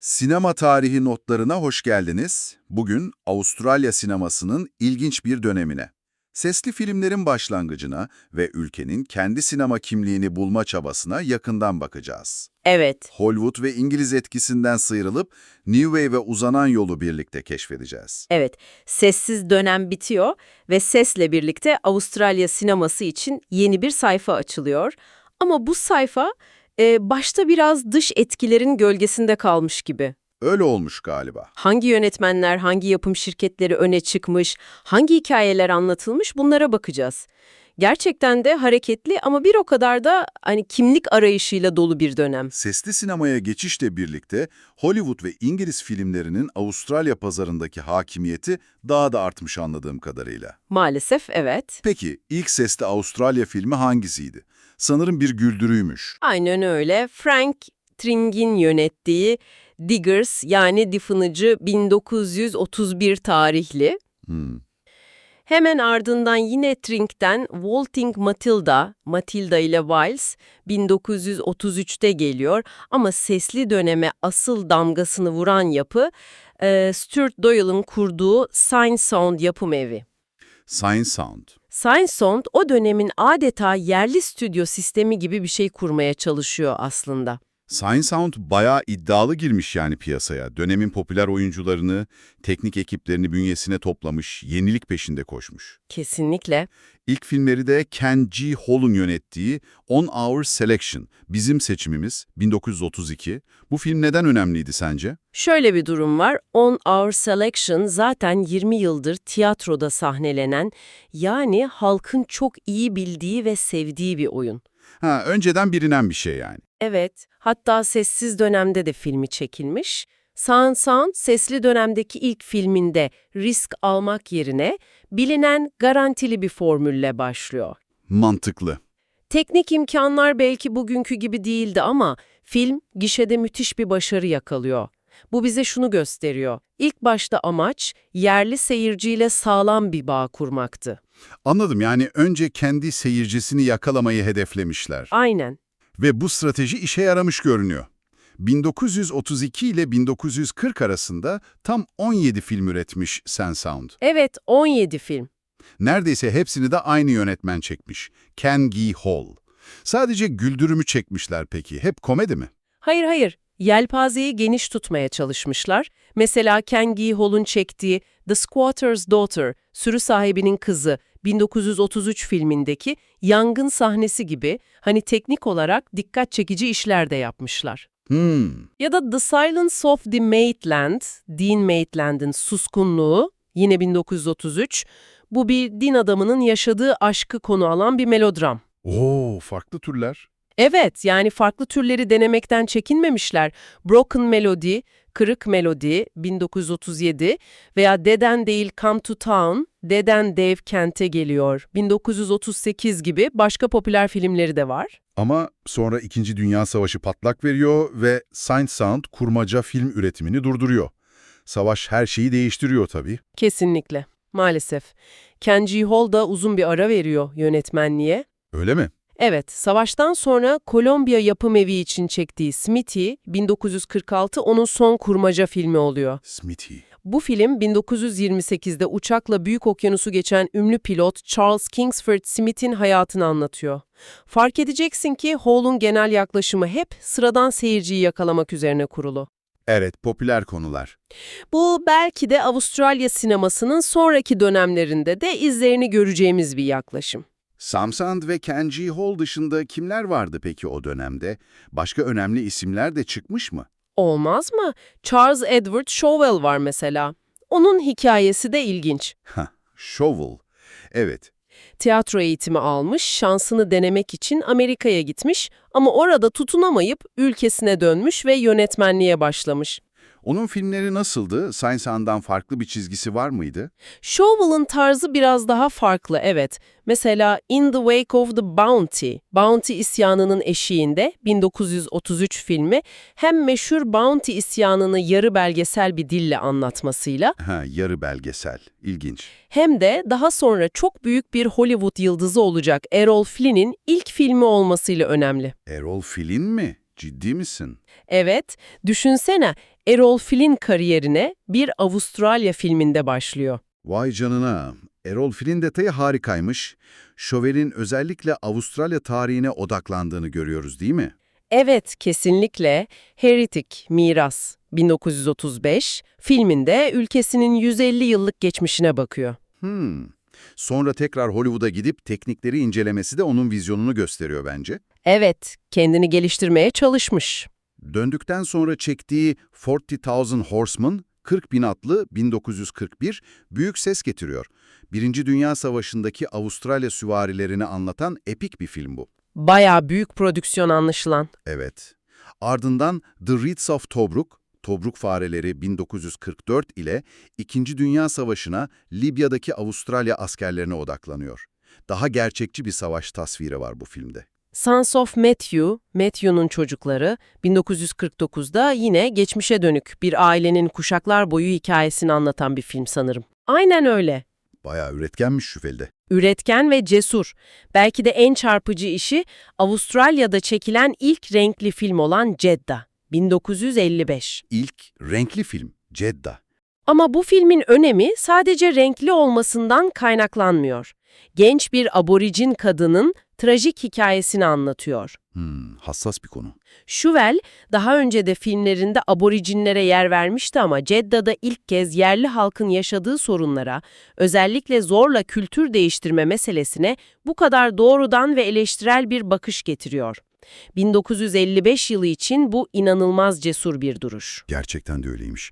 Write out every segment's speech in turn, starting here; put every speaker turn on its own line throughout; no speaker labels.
Sinema tarihi notlarına hoş geldiniz. Bugün Avustralya sinemasının ilginç bir dönemine, sesli filmlerin başlangıcına ve ülkenin kendi sinema kimliğini bulma çabasına yakından bakacağız.
Evet,
Hollywood ve İngiliz etkisinden sıyrılıp New Wave ve uzanan yolu birlikte keşfedeceğiz.
evet. Sessiz dönem bitiyor ve sesle birlikte Avustralya sineması için yeni bir sayfa açılıyor. Ama bu sayfa e, başta biraz dış etkilerin gölgesinde kalmış gibi.
Öyle olmuş galiba.
Hangi yönetmenler, hangi yapım şirketleri öne çıkmış, hangi hikayeler anlatılmış bunlara bakacağız. Gerçekten de hareketli ama bir o kadar da hani kimlik arayışıyla dolu bir dönem.
Sesli sinemaya geçişle birlikte Hollywood ve İngiliz filmlerinin Avustralya pazarındaki hakimiyeti daha da artmış anladığım kadarıyla.
Maalesef evet.
Peki ilk sesli Avustralya filmi hangisiydi? Sanırım bir güldürüymüş.
Aynen öyle. Frank Tring'in yönettiği Diggers yani Diffinıcı 1931 tarihli.
Hmm.
Hemen ardından yine Tring'den Walting Matilda, Matilda ile Wiles 1933'te geliyor ama sesli döneme asıl damgasını vuran yapı e, Stuart Doyle'ın kurduğu Sign Sound yapım evi.
Science Sound.
Sign Sound o dönemin adeta yerli stüdyo sistemi gibi bir şey kurmaya çalışıyor aslında.
Science Sound bayağı iddialı girmiş yani piyasaya. Dönemin popüler oyuncularını, teknik ekiplerini bünyesine toplamış, yenilik peşinde koşmuş.
Kesinlikle.
İlk filmleri de Ken G. Hall'un yönettiği On Our Selection, bizim seçimimiz 1932. Bu film neden önemliydi sence?
Şöyle bir durum var. On Our Selection zaten 20 yıldır tiyatroda sahnelenen, yani halkın çok iyi bildiği ve sevdiği bir oyun.
Ha, önceden bilinen bir şey yani.
Evet, hatta sessiz dönemde de filmi çekilmiş. Sound Sound sesli dönemdeki ilk filminde risk almak yerine bilinen garantili bir formülle başlıyor.
Mantıklı.
Teknik imkanlar belki bugünkü gibi değildi ama film gişede müthiş bir başarı yakalıyor. Bu bize şunu gösteriyor. İlk başta amaç yerli seyirciyle sağlam bir bağ kurmaktı.
Anladım yani önce kendi seyircisini yakalamayı hedeflemişler.
Aynen.
Ve bu strateji işe yaramış görünüyor. 1932 ile 1940 arasında tam 17 film üretmiş Sense Sound.
Evet, 17 film.
Neredeyse hepsini de aynı yönetmen çekmiş. Ken G. Hall. Sadece güldürümü çekmişler peki. Hep komedi mi?
Hayır hayır, yelpazeyi geniş tutmaya çalışmışlar. Mesela Ken G. Hall'un çektiği The Squatter's Daughter, sürü sahibinin kızı 1933 filmindeki yangın sahnesi gibi hani teknik olarak dikkat çekici işler de yapmışlar.
Hmm.
Ya da The Silence of the Maitland, Dean Maitland'ın suskunluğu, yine 1933. Bu bir din adamının yaşadığı aşkı konu alan bir melodram.
Oo, farklı türler.
Evet, yani farklı türleri denemekten çekinmemişler. Broken Melody, Kırık Melody 1937 veya Deden Değil Come to Town, Deden Dev Kent'e geliyor 1938 gibi başka popüler filmleri de var.
Ama sonra İkinci Dünya Savaşı patlak veriyor ve Science Sound kurmaca film üretimini durduruyor. Savaş her şeyi değiştiriyor tabii.
Kesinlikle, maalesef. Ken G. Hall da uzun bir ara veriyor yönetmenliğe.
Öyle mi?
Evet, savaştan sonra Kolombiya yapım evi için çektiği Smithy, 1946 onun son kurmaca filmi oluyor.
Smithy.
Bu film 1928'de uçakla Büyük Okyanusu geçen ünlü pilot Charles Kingsford Smith'in hayatını anlatıyor. Fark edeceksin ki Hall'un genel yaklaşımı hep sıradan seyirciyi yakalamak üzerine kurulu.
Evet, popüler konular.
Bu belki de Avustralya sinemasının sonraki dönemlerinde de izlerini göreceğimiz bir yaklaşım.
Sam Sand ve Ken G. Hall dışında kimler vardı peki o dönemde? Başka önemli isimler de çıkmış mı?
Olmaz mı? Charles Edward Showell var mesela. Onun hikayesi de ilginç.
Hah, Shovel. Evet,
Tiyatro eğitimi almış, şansını denemek için Amerika'ya gitmiş ama orada tutunamayıp ülkesine dönmüş ve yönetmenliğe başlamış.
Onun filmleri nasıldı? Science Sound'dan farklı bir çizgisi var mıydı?
Showell'ın tarzı biraz daha farklı, evet. Mesela In the Wake of the Bounty, Bounty isyanının eşiğinde 1933 filmi hem meşhur Bounty isyanını yarı belgesel bir dille anlatmasıyla
Ha, yarı belgesel. İlginç.
hem de daha sonra çok büyük bir Hollywood yıldızı olacak Errol Flynn'in ilk filmi olmasıyla önemli.
Errol Flynn mi? Ciddi misin?
Evet, düşünsene Errol Flynn kariyerine bir Avustralya filminde başlıyor.
Vay canına. Errol Flynn detayı harikaymış. Chauvel'in özellikle Avustralya tarihine odaklandığını görüyoruz değil mi?
Evet, kesinlikle Heretic, Miras 1935 filminde ülkesinin 150 yıllık geçmişine bakıyor.
Hmm. Sonra tekrar Hollywood'a gidip teknikleri incelemesi de onun vizyonunu gösteriyor bence.
Evet, kendini geliştirmeye çalışmış.
Döndükten sonra çektiği 40,000 Horsemen, 40 bin atlı 1941 büyük ses getiriyor. Birinci Dünya Savaşı'ndaki Avustralya süvarilerini anlatan epik bir film bu.
Bayağı büyük prodüksiyon anlaşılan.
Evet. Ardından The Reeds of Tobruk, Tobruk Fareleri 1944 ile İkinci Dünya Savaşı'na Libya'daki Avustralya askerlerine odaklanıyor. Daha gerçekçi bir savaş tasviri var bu filmde.
Sons of Matthew, Matthew'nun çocukları 1949'da yine geçmişe dönük bir ailenin kuşaklar boyu hikayesini anlatan bir film sanırım. Aynen öyle.
Bayağı üretkenmiş şüphelde.
Üretken ve cesur. Belki de en çarpıcı işi Avustralya'da çekilen ilk renkli film olan Jeddah, 1955.
İlk renkli film, Jeddah.
Ama bu filmin önemi sadece renkli olmasından kaynaklanmıyor. Genç bir aborijin kadının trajik hikayesini anlatıyor.
Hmm, hassas bir konu.
Schuvel daha önce de filmlerinde aborijinlere yer vermişti ama Cedda'da ilk kez yerli halkın yaşadığı sorunlara, özellikle zorla kültür değiştirme meselesine bu kadar doğrudan ve eleştirel bir bakış getiriyor. 1955 yılı için bu inanılmaz cesur bir duruş.
Gerçekten de öyleymiş.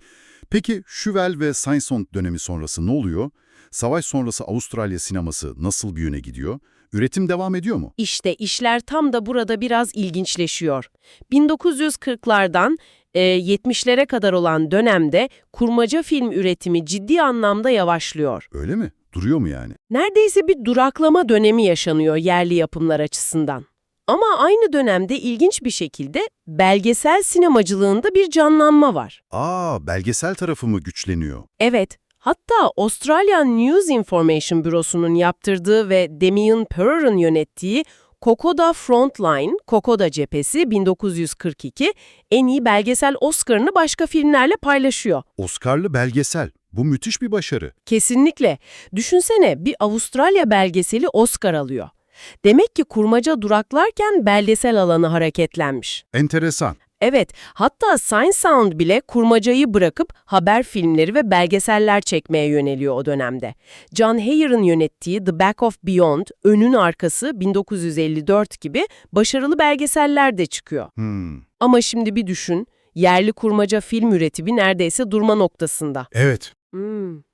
Peki Şüvel ve Saint-Saëns dönemi sonrası ne oluyor? Savaş sonrası Avustralya sineması nasıl bir yöne gidiyor? Üretim devam ediyor mu?
İşte işler tam da burada biraz ilginçleşiyor. 1940'lardan e, 70'lere kadar olan dönemde kurmaca film üretimi ciddi anlamda yavaşlıyor.
Öyle mi? Duruyor mu yani?
Neredeyse bir duraklama dönemi yaşanıyor yerli yapımlar açısından. Ama aynı dönemde ilginç bir şekilde belgesel sinemacılığında bir canlanma var.
Aa, belgesel tarafı mı güçleniyor?
Evet, hatta Australian News Information Bürosu'nun yaptırdığı ve Damien Perrer'ın yönettiği Kokoda Frontline, Kokoda Cephesi 1942 en iyi belgesel Oscar'ını başka filmlerle paylaşıyor.
Oscar'lı belgesel. Bu müthiş bir başarı.
Kesinlikle. Düşünsene bir Avustralya belgeseli Oscar alıyor. Demek ki kurmaca duraklarken belgesel alanı hareketlenmiş.
Enteresan.
Evet, hatta Science Sound bile kurmacayı bırakıp haber filmleri ve belgeseller çekmeye yöneliyor o dönemde. John Hayer'ın yönettiği The Back of Beyond, Önün Arkası 1954 gibi başarılı belgeseller de çıkıyor.
Hmm.
Ama şimdi bir düşün, yerli kurmaca film üretimi neredeyse durma noktasında.
Evet.
Hmm.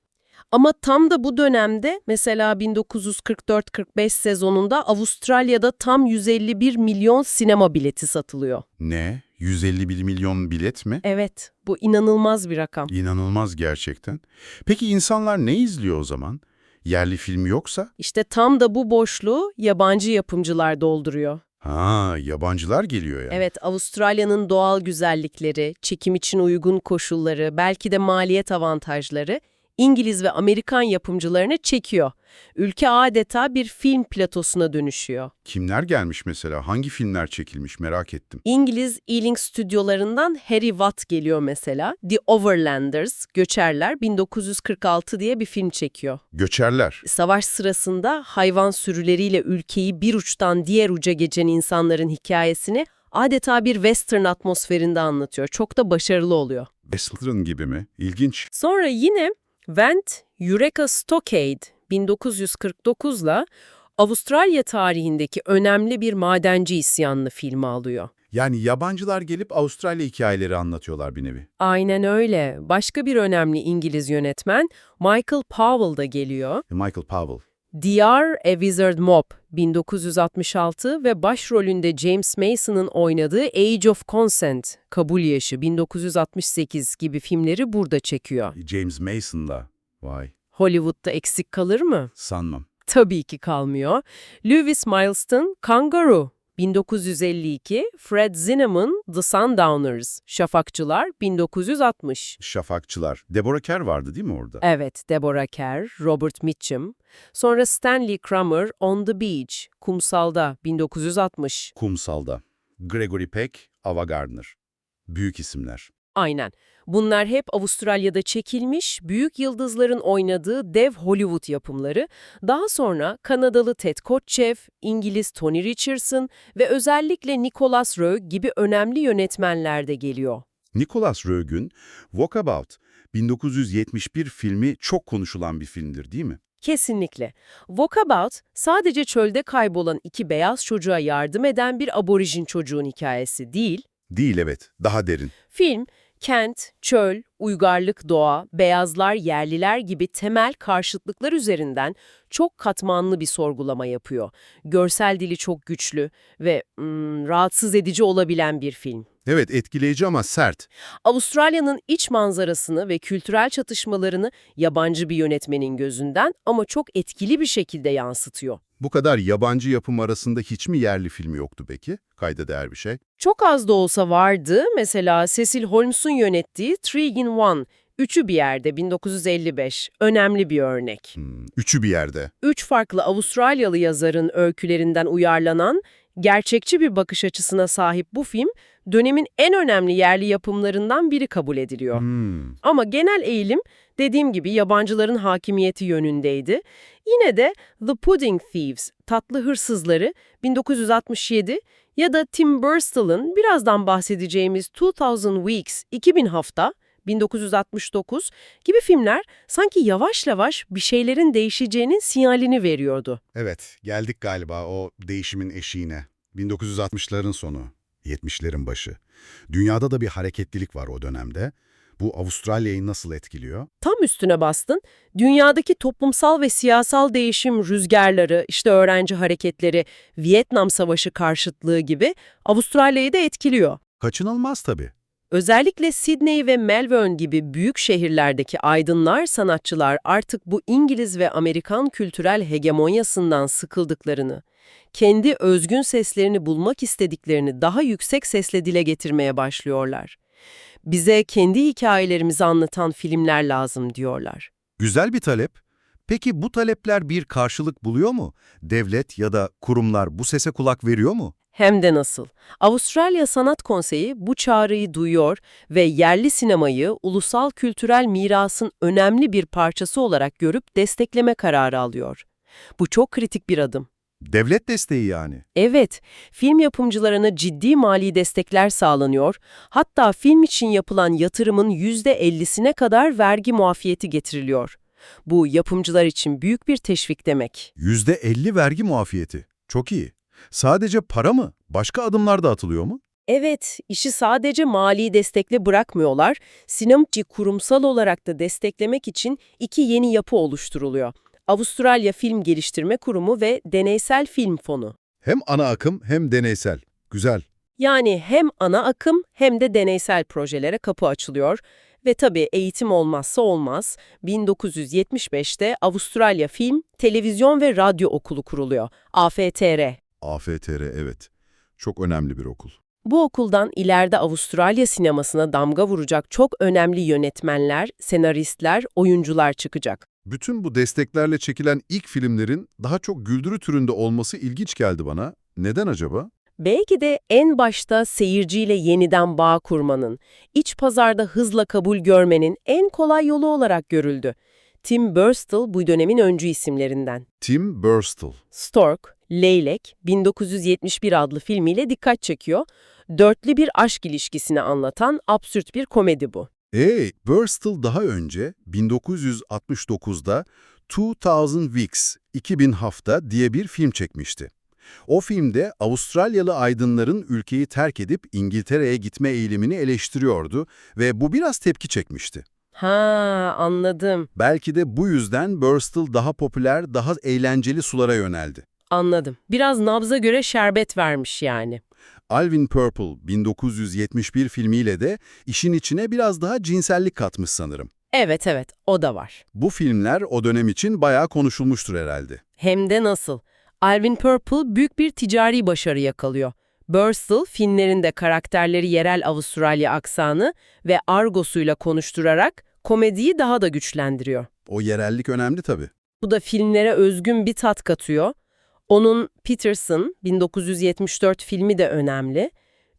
Ama tam da bu dönemde mesela 1944-45 sezonunda Avustralya'da tam 151 milyon sinema bileti satılıyor.
Ne? 151 milyon bilet mi?
Evet, bu inanılmaz bir rakam.
İnanılmaz gerçekten. Peki insanlar ne izliyor o zaman? Yerli film yoksa?
İşte tam da bu boşluğu yabancı yapımcılar dolduruyor.
Ha, yabancılar geliyor yani.
Evet, Avustralya'nın doğal güzellikleri, çekim için uygun koşulları, belki de maliyet avantajları İngiliz ve Amerikan yapımcılarını çekiyor. Ülke adeta bir film platosuna dönüşüyor.
Kimler gelmiş mesela? Hangi filmler çekilmiş merak ettim.
İngiliz Ealing stüdyolarından Harry Watt geliyor mesela. The Overlanders, Göçerler 1946 diye bir film çekiyor.
Göçerler.
Savaş sırasında hayvan sürüleriyle ülkeyi bir uçtan diğer uca geçen insanların hikayesini adeta bir western atmosferinde anlatıyor. Çok da başarılı oluyor.
Western gibi mi? İlginç.
Sonra yine Vent Eureka Stockade 1949'la Avustralya tarihindeki önemli bir madenci isyanını filme alıyor.
Yani yabancılar gelip Avustralya hikayeleri anlatıyorlar bir nevi.
Aynen öyle. Başka bir önemli İngiliz yönetmen Michael Powell da geliyor.
Michael Powell.
DR A Wizard Mob 1966 ve başrolünde James Mason'ın oynadığı Age of Consent, Kabul Yaşı 1968 gibi filmleri burada çekiyor.
James Mason'da. Vay.
Hollywood'da eksik kalır mı?
Sanmam.
Tabii ki kalmıyor. Lewis Milestone, Kangaroo 1952, Fred Zinnemann, The Sundowners, Şafakçılar 1960.
Şafakçılar. Deborah Kerr vardı değil mi orada?
Evet, Deborah Kerr, Robert Mitchum. Sonra Stanley Kramer, On the Beach, Kumsal'da 1960.
Kumsal'da. Gregory Peck, Ava Gardner. Büyük isimler.
Aynen. Bunlar hep Avustralya'da çekilmiş, büyük yıldızların oynadığı dev Hollywood yapımları. Daha sonra Kanadalı Ted Kotcheff, İngiliz Tony Richardson ve özellikle Nicholas Roeg gibi önemli yönetmenler de geliyor.
Nicholas Roeg'ün Walkabout 1971 filmi çok konuşulan bir filmdir değil mi?
Kesinlikle. Walkabout, sadece çölde kaybolan iki beyaz çocuğa yardım eden bir aborijin çocuğun hikayesi değil,
Değil evet, daha derin.
Film, kent, çöl, uygarlık, doğa, beyazlar, yerliler gibi temel karşıtlıklar üzerinden çok katmanlı bir sorgulama yapıyor. Görsel dili çok güçlü ve hmm, rahatsız edici olabilen bir film.
Evet, etkileyici ama sert.
Avustralya'nın iç manzarasını ve kültürel çatışmalarını yabancı bir yönetmenin gözünden ama çok etkili bir şekilde yansıtıyor.
Bu kadar yabancı yapım arasında hiç mi yerli film yoktu peki? Kayda değer bir şey.
Çok az da olsa vardı. Mesela Cecil Holmes'un yönettiği Three in One, Üçü bir yerde 1955. Önemli bir örnek.
Hmm, üçü bir yerde.
Üç farklı Avustralyalı yazarın öykülerinden uyarlanan, gerçekçi bir bakış açısına sahip bu film, dönemin en önemli yerli yapımlarından biri kabul ediliyor.
Hmm.
Ama genel eğilim, dediğim gibi yabancıların hakimiyeti yönündeydi. Yine de The Pudding Thieves, Tatlı Hırsızları 1967 ya da Tim Burstall'ın birazdan bahsedeceğimiz 2000 Weeks, 2000 Hafta 1969 gibi filmler sanki yavaş yavaş bir şeylerin değişeceğinin sinyalini veriyordu.
Evet, geldik galiba o değişimin eşiğine. 1960'ların sonu, 70'lerin başı. Dünyada da bir hareketlilik var o dönemde. Bu Avustralya'yı nasıl etkiliyor?
Tam üstüne bastın. Dünyadaki toplumsal ve siyasal değişim rüzgarları, işte öğrenci hareketleri, Vietnam Savaşı karşıtlığı gibi Avustralya'yı da etkiliyor.
Kaçınılmaz tabii.
Özellikle Sydney ve Melbourne gibi büyük şehirlerdeki aydınlar, sanatçılar artık bu İngiliz ve Amerikan kültürel hegemonyasından sıkıldıklarını, kendi özgün seslerini bulmak istediklerini daha yüksek sesle dile getirmeye başlıyorlar. Bize kendi hikayelerimizi anlatan filmler lazım diyorlar.
Güzel bir talep. Peki bu talepler bir karşılık buluyor mu? Devlet ya da kurumlar bu sese kulak veriyor mu?
Hem de nasıl. Avustralya Sanat Konseyi bu çağrıyı duyuyor ve yerli sinemayı ulusal kültürel mirasın önemli bir parçası olarak görüp destekleme kararı alıyor. Bu çok kritik bir adım.
Devlet desteği yani.
Evet, film yapımcılarına ciddi mali destekler sağlanıyor, hatta film için yapılan yatırımın %50'sine kadar vergi muafiyeti getiriliyor. Bu yapımcılar için büyük bir teşvik demek.
%50 vergi muafiyeti. Çok iyi. Sadece para mı? Başka adımlar da atılıyor mu?
Evet, işi sadece mali destekle bırakmıyorlar. Sinemci kurumsal olarak da desteklemek için iki yeni yapı oluşturuluyor. Avustralya Film Geliştirme Kurumu ve Deneysel Film Fonu.
Hem ana akım hem deneysel. Güzel.
Yani hem ana akım hem de deneysel projelere kapı açılıyor. Ve tabii eğitim olmazsa olmaz. 1975'te Avustralya Film, Televizyon ve Radyo Okulu kuruluyor. AFTR.
AFTR evet. Çok önemli bir okul.
Bu okuldan ileride Avustralya sinemasına damga vuracak çok önemli yönetmenler, senaristler, oyuncular çıkacak.
Bütün bu desteklerle çekilen ilk filmlerin daha çok güldürü türünde olması ilginç geldi bana. Neden acaba?
Belki de en başta seyirciyle yeniden bağ kurmanın, iç pazarda hızla kabul görmenin en kolay yolu olarak görüldü. Tim Burstall bu dönemin öncü isimlerinden.
Tim Burstall.
Stork, Leylek, 1971 adlı filmiyle dikkat çekiyor. Dörtlü bir aşk ilişkisini anlatan absürt bir komedi bu.
Ee, Burstall daha önce 1969'da 2000 Weeks, 2000 Hafta diye bir film çekmişti. O filmde Avustralyalı aydınların ülkeyi terk edip İngiltere'ye gitme eğilimini eleştiriyordu ve bu biraz tepki çekmişti.
Ha, anladım,
Belki de bu yüzden Burstall daha popüler, daha eğlenceli sulara yöneldi.
anladım. Biraz nabza göre şerbet vermiş yani.
Alvin Purple 1971 filmiyle de işin içine biraz daha cinsellik katmış sanırım.
Evet evet, o da var.
Bu filmler o dönem için bayağı konuşulmuştur herhalde.
Hem de nasıl. Alvin Purple büyük bir ticari başarı yakalıyor. Burstall, filmlerinde karakterleri yerel Avustralya aksanı ve argosuyla konuşturarak komediyi daha da güçlendiriyor.
O yerellik önemli tabii.
Bu da filmlere özgün bir tat katıyor. Onun Peterson 1974 filmi de önemli.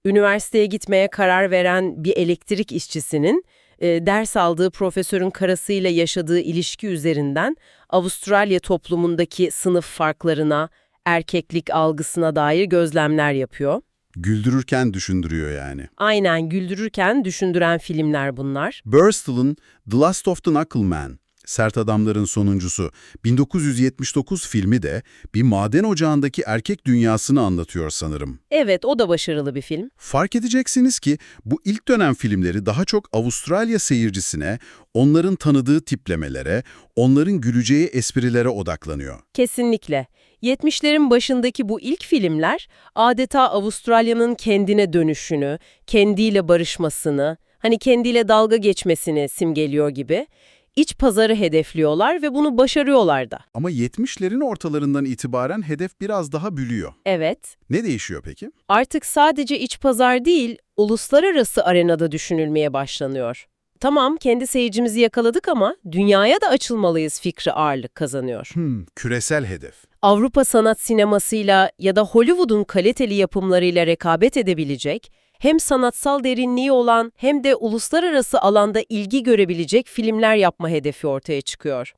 Üniversiteye gitmeye karar veren bir elektrik işçisinin e, ders aldığı profesörün karısıyla yaşadığı ilişki üzerinden Avustralya toplumundaki sınıf farklarına, erkeklik algısına dair gözlemler yapıyor.
Güldürürken düşündürüyor yani.
Aynen güldürürken düşündüren filmler bunlar.
Burstall'ın The Last of the Knuckleman, Sert Adamların Sonuncusu, 1979 filmi de bir maden ocağındaki erkek dünyasını anlatıyor sanırım.
Evet, o da başarılı bir film.
Fark edeceksiniz ki bu ilk dönem filmleri daha çok Avustralya seyircisine, onların tanıdığı tiplemelere, onların güleceği esprilere odaklanıyor.
Kesinlikle. 70'lerin başındaki bu ilk filmler adeta Avustralya'nın kendine dönüşünü, kendiyle barışmasını, hani kendiyle dalga geçmesini simgeliyor gibi. İç pazarı hedefliyorlar ve bunu başarıyorlar da.
Ama 70'lerin ortalarından itibaren hedef biraz daha bülüyor.
Evet,
Ne değişiyor peki?
artık sadece iç pazar değil, uluslararası arenada düşünülmeye başlanıyor. Tamam, kendi seyircimizi yakaladık ama dünyaya da açılmalıyız fikri ağırlık kazanıyor.
Hmm, küresel hedef.
Avrupa sanat sinemasıyla ya da Hollywood'un kaliteli yapımlarıyla rekabet edebilecek, hem sanatsal derinliği olan hem de uluslararası alanda ilgi görebilecek filmler yapma hedefi ortaya çıkıyor.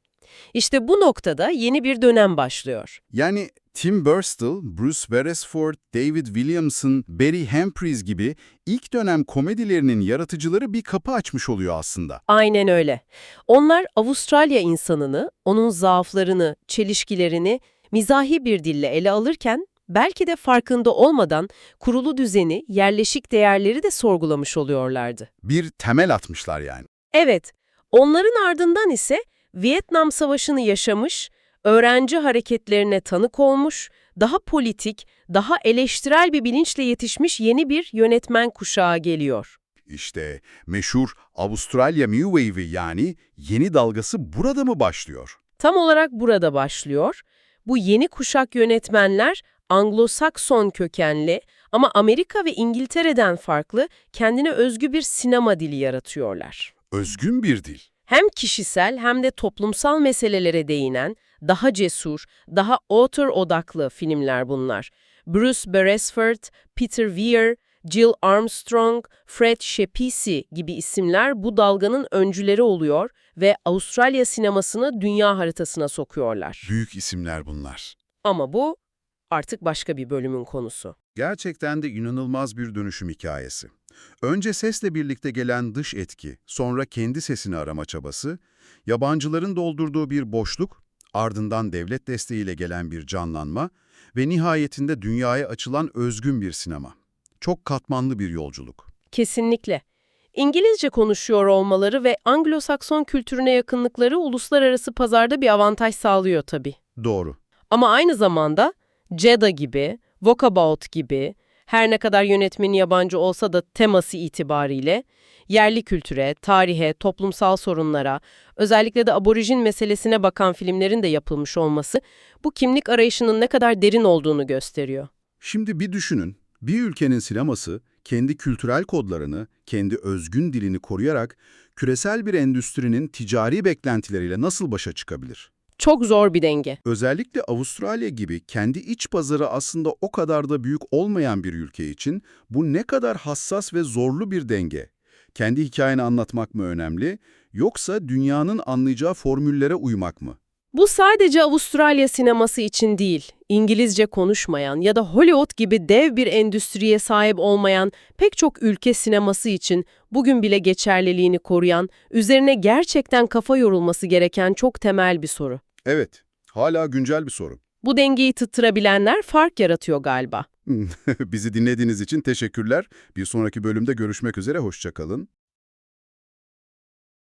İşte bu noktada yeni bir dönem başlıyor.
Yani Tim Burstall, Bruce Beresford, David Williamson, Barry Humphries gibi ilk dönem komedilerinin yaratıcıları bir kapı açmış oluyor aslında.
Aynen öyle. Onlar Avustralya insanını, onun zaaflarını, çelişkilerini mizahi bir dille ele alırken belki de farkında olmadan kurulu düzeni, yerleşik değerleri de sorgulamış oluyorlardı.
Bir temel atmışlar yani.
Evet, onların ardından ise Vietnam Savaşı'nı yaşamış, öğrenci hareketlerine tanık olmuş, daha politik, daha eleştirel bir bilinçle yetişmiş yeni bir yönetmen kuşağı geliyor.
İşte meşhur Avustralya New Wave'i yani yeni dalgası burada mı başlıyor?
Tam olarak burada başlıyor. Bu yeni kuşak yönetmenler Anglo-Sakson kökenli ama Amerika ve İngiltere'den farklı kendine özgü bir sinema dili yaratıyorlar.
Özgün bir dil.
Hem kişisel hem de toplumsal meselelere değinen, daha cesur, daha author odaklı filmler bunlar. Bruce Beresford, Peter Weir, Jill Armstrong, Fred Schepisi gibi isimler bu dalganın öncüleri oluyor ve Avustralya sinemasını dünya haritasına sokuyorlar.
Büyük isimler bunlar.
Ama bu artık başka bir bölümün konusu.
Gerçekten de inanılmaz bir dönüşüm hikayesi. Önce sesle birlikte gelen dış etki, sonra kendi sesini arama çabası, yabancıların doldurduğu bir boşluk, ardından devlet desteğiyle gelen bir canlanma ve nihayetinde dünyaya açılan özgün bir sinema. Çok katmanlı bir yolculuk.
Kesinlikle. İngilizce konuşuyor olmaları ve Anglo-Sakson kültürüne yakınlıkları uluslararası pazarda bir avantaj sağlıyor tabii.
Doğru.
Ama aynı zamanda Jeddah gibi, Walkabout gibi, her ne kadar yönetmeni yabancı olsa da teması itibariyle yerli kültüre, tarihe, toplumsal sorunlara, özellikle de aborijin meselesine bakan filmlerin de yapılmış olması bu kimlik arayışının ne kadar derin olduğunu gösteriyor.
Şimdi bir düşünün, bir ülkenin sineması kendi kültürel kodlarını, kendi özgün dilini koruyarak küresel bir endüstrinin ticari beklentileriyle nasıl başa çıkabilir?
Çok zor bir denge.
Özellikle Avustralya gibi kendi iç pazarı aslında o kadar da büyük olmayan bir ülke için bu ne kadar hassas ve zorlu bir denge. Kendi hikayeni anlatmak mı önemli, yoksa dünyanın anlayacağı formüllere uymak mı?
Bu sadece Avustralya sineması için değil, İngilizce konuşmayan ya da Hollywood gibi dev bir endüstriye sahip olmayan pek çok ülke sineması için bugün bile geçerliliğini koruyan, üzerine gerçekten kafa yorulması gereken çok temel bir soru.
Evet, hala güncel bir soru.
Bu dengeyi tuttırabilenler fark yaratıyor galiba.
Bizi dinlediğiniz için teşekkürler. Bir sonraki bölümde görüşmek üzere, hoşçakalın.